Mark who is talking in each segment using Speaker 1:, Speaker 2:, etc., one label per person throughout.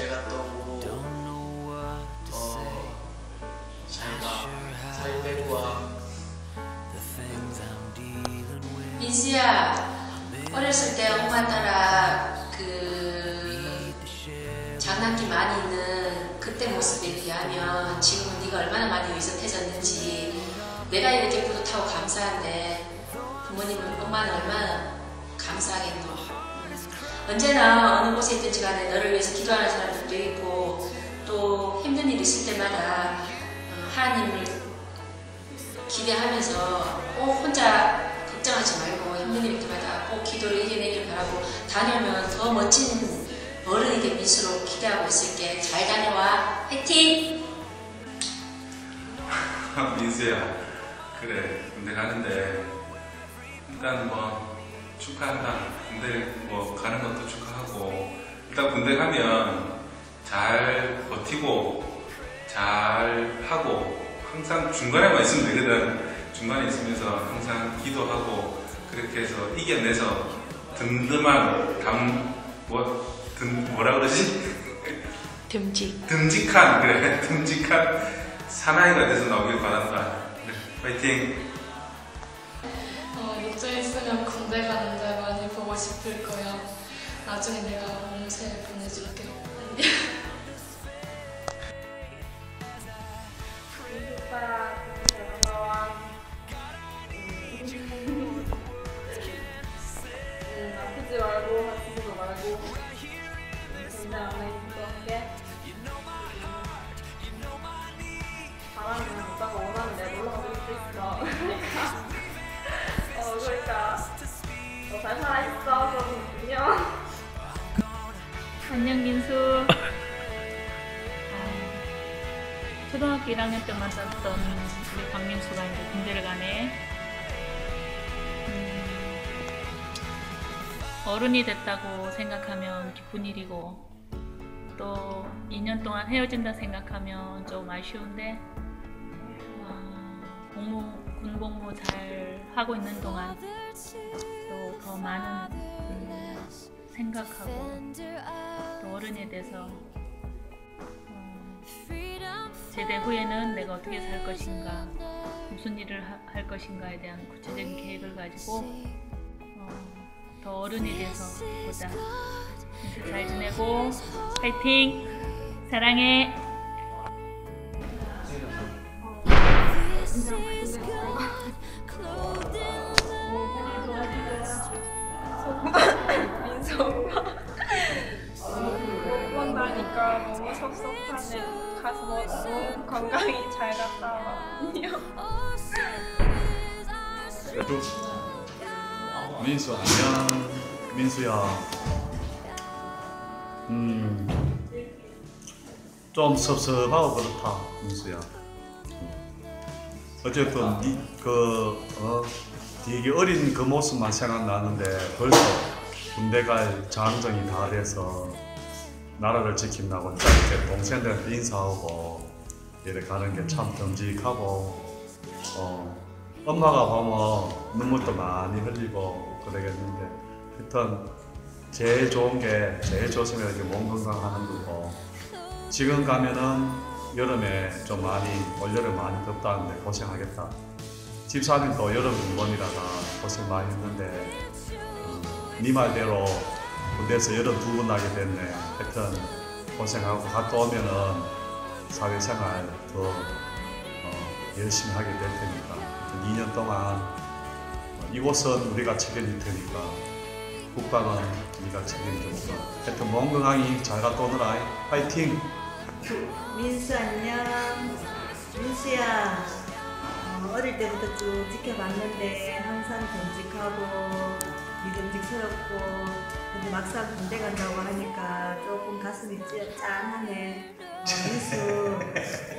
Speaker 1: 제가 또뭐 어, 제가 잘 되고와 민수야 어렸을 때 엄마 따라 그 장난기 많이 있는 그때 모습에 비하면 지금은 네가 얼마나 많이 위선해졌는지 내가 이렇게 뿌듯하고 감사한데 부모님은 엄마는 얼마나 감사하겠노? 음. 언제나 어느 곳에 있든지 간에 너를 위해서 기도하는 사람들도 있고 또 힘든 일 있을 때마다 어, 하나님을 기대하면서 꼭 혼자 걱정하지 말고 힘든 일 때마다 꼭 기도를 이겨내길 바라고 다녀오면 더 멋진 어른이 된 민수로 기대하고 있을게. 잘 다녀와. 화이팅!
Speaker 2: 민수야 그래 군대 가는데 일단 뭐 축하한다. 군대 뭐 가는 것도 축하하고. 일단 군대 가면 잘 버티고 잘 하고 항상 중간에만 있으면 되거든. 중간에 있으면서 항상 기도하고 그렇게 해서 이겨내서 든든한 담뭐 든 뭐라 그러지?
Speaker 1: 듬직.
Speaker 2: 듬직한 그래. 듬직한 사나이가 돼서 나오길 바란다. 그래, 파이팅
Speaker 3: 어, 육전 있으면 군대 가는데 많이 보고 싶을 거야. 나중에 내가 몸새 보내줄게.
Speaker 4: 오빠
Speaker 5: 초등학교 1학년 때 만났던 우리 박민수가 이제 군대를 가네. 음, 어른이 됐다고 생각하면 기쁜 일이고 또 2년 동안 헤어진다 생각하면 좀 아쉬운데 어, 공무 군 복무 잘 하고 있는 동안 또 더 많은 음, 생각하고 또 어른이 돼서 어, 제대 후에는 내가 어떻게 살 것인가 무슨 일을 하- 할 것인가에 대한 구체적인 계획을 가지고 어, 더 어른이 돼서 보자. 잘 지내고 파이팅! 사랑해
Speaker 4: 본다니까 너무 섭섭하네. 가서 너무 건강히 잘 갔다 와 안녕
Speaker 6: 그래도 민수 안녕. 민수야 음 좀 섭섭하고 그렇다 민수야 어쨌든 니, 그 어, 되게 어린 그 모습만 생각나는데 벌써 군대 갈 장정이 다 돼서 나라를 지킨다고 이렇게 동생들한테 인사하고 이렇게 가는 게 참 듬직하고 어, 엄마가 보면 눈물도 많이 흘리고 그러겠는데 하여튼 제일 좋은 게 제일 조심해야 게몸 건강하는 거고 지금 가면은 여름에 좀 많이 올여름 많이 덥다는데 고생하겠다. 집사님도 여름 입원이라가 고생 많이 했는데 음, 네 말대로 군대에서 여름 두번 나게 됐네 하여튼 고생하고 갔다 오면은 사회생활 더 어, 열심히 하게 될 테니까 하여튼 2년 동안 어, 이곳은 우리가 책임질 테니까 국방은 네가 책임지고 하여튼 몸 건강히 잘 갔다 오너라 파이팅
Speaker 7: 민수 안녕. 민수야. 어, 어릴 때부터 쭉 지켜봤는데 항상 듬직하고 믿음직스럽고 근데 막상 군대 간다고 하니까 조금 가슴이 찌- 짠하네. 어, 민수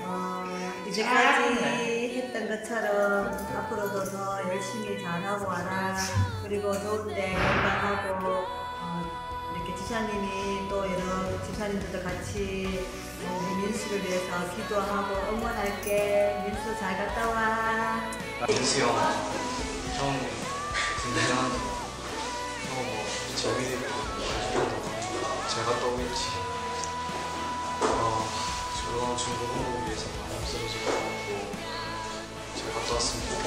Speaker 7: 어, 이제까지 했던 것처럼 앞으로도 더 열심히 잘하고 와라. 그리고 좋은데 건강하고 어, 이렇게 지사님이 또 여러 지사님들도 같이 우리 민수를 위해서 기도하고 응원할게. 민수 잘 갔다 와.
Speaker 8: 민수 형, 형 군대 재민이 잘 갔다 오겠지. 어, 저런 중국 홍보를 위해서 많이 갔다 왔으면 좋겠다.